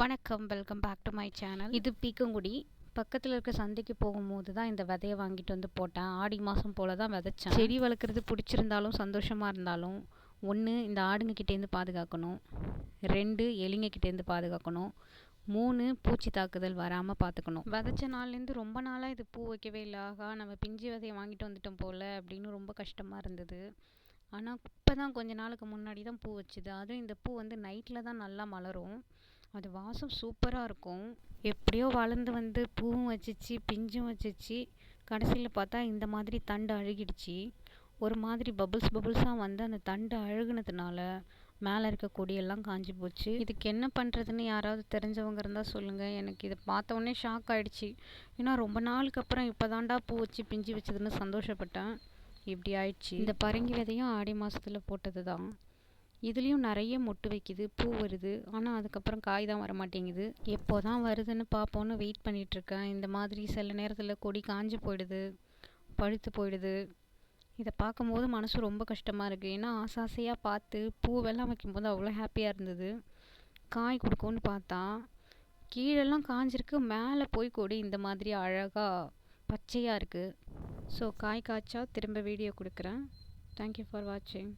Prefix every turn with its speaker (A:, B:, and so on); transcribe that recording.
A: வணக்கம் welcome back to my channel இது பீக்கங்குடி. பக்கத்தில் இருக்க சந்தைக்கு போகும்போது தான் இந்த விதைய வாங்கிட்டு வந்து போட்டேன். ஆடி மாதம் போல் தான் விதைச்சேன். செடி வளர்க்குறது பிடிச்சிருந்தாலும் சந்தோஷமாக இருந்தாலும் ஒன்று இந்த ஆடுங்க கிட்டேருந்து பாதுகாக்கணும். ரெண்டு எலிங்க கிட்டேருந்து பாதுகாக்கணும். மூணு பூச்சி தாக்குதல் வராமல் பார்த்துக்கணும் விதைச்ச நாள்லேருந்து ரொம்ப நாளாக இது பூ வைக்கவே இல்லை. ஆகா நம்ம பிஞ்சு விதைய வாங்கிட்டு வந்துட்டோம் போல் அப்படின்னு ரொம்ப கஷ்டமாக இருந்தது. ஆனால் இப்போ தான் கொஞ்ச நாளுக்கு முன்னாடி தான் பூ வச்சுது. அதுவும் இந்த பூ வந்து நைட்டில் தான் நல்லா மலரும். அது வாசம் சூப்பராக இருக்கும். எப்படியோ வளர்ந்து வந்து பூவும் வச்சிச்சு பிஞ்சும் வச்சிச்சு. கடைசியில் பார்த்தா இந்த மாதிரி தண்டு அழுகிடுச்சு. ஒரு மாதிரி பபுள்ஸ் பபுள்ஸாக வந்து அந்த தண்டு அழுகுனதுனால மேலே இருக்க கொடியெல்லாம் காஞ்சி போச்சு. இதுக்கு என்ன பண்ணுறதுன்னு யாராவது தெரிஞ்சவங்க இருந்தால் சொல்லுங்கள் எனக்கு இதை பார்த்தவொடனே ஷாக் ஆகிடுச்சு ஏன்னா ரொம்ப நாளுக்கு அப்புறம் இப்போ தாண்டா பூ வச்சு பிஞ்சு வச்சதுன்னு சந்தோஷப்பட்டேன். இப்படி ஆயிடுச்சு. இந்த பரங்கி விதையும் ஆடி மாதத்தில் போட்டது தான் இதுலேயும் நிறைய மொட்டு வைக்குது பூ வருது. ஆனால் அதுக்கப்புறம் காய் தான் வர மாட்டேங்குது எப்போ தான் வருதுன்னு பார்ப்போன்னு வெயிட் பண்ணிகிட்ருக்கேன் இந்த மாதிரி சில நேரத்தில் கொடி காஞ்சி போயிடுது பழுத்து போயிடுது. இதை பார்க்கும்போது மனசு ரொம்ப கஷ்டமாக இருக்குது ஏன்னா ஆசை ஆசையாக பார்த்து பூவெல்லாம் வைக்கும்போது அவ்வளோ ஹாப்பியாக இருந்தது. காய் கொடுக்கும்னு பார்த்தா கீழெல்லாம் காஞ்சிருக்கு மேலே போய் கொடி இந்த மாதிரி அழகாக பச்சையாக இருக்குது ஸோ காய் காய்ச்சா திரும்ப வீடியோ கொடுக்குறேன். தேங்க்யூ ஃபார் வாட்சிங்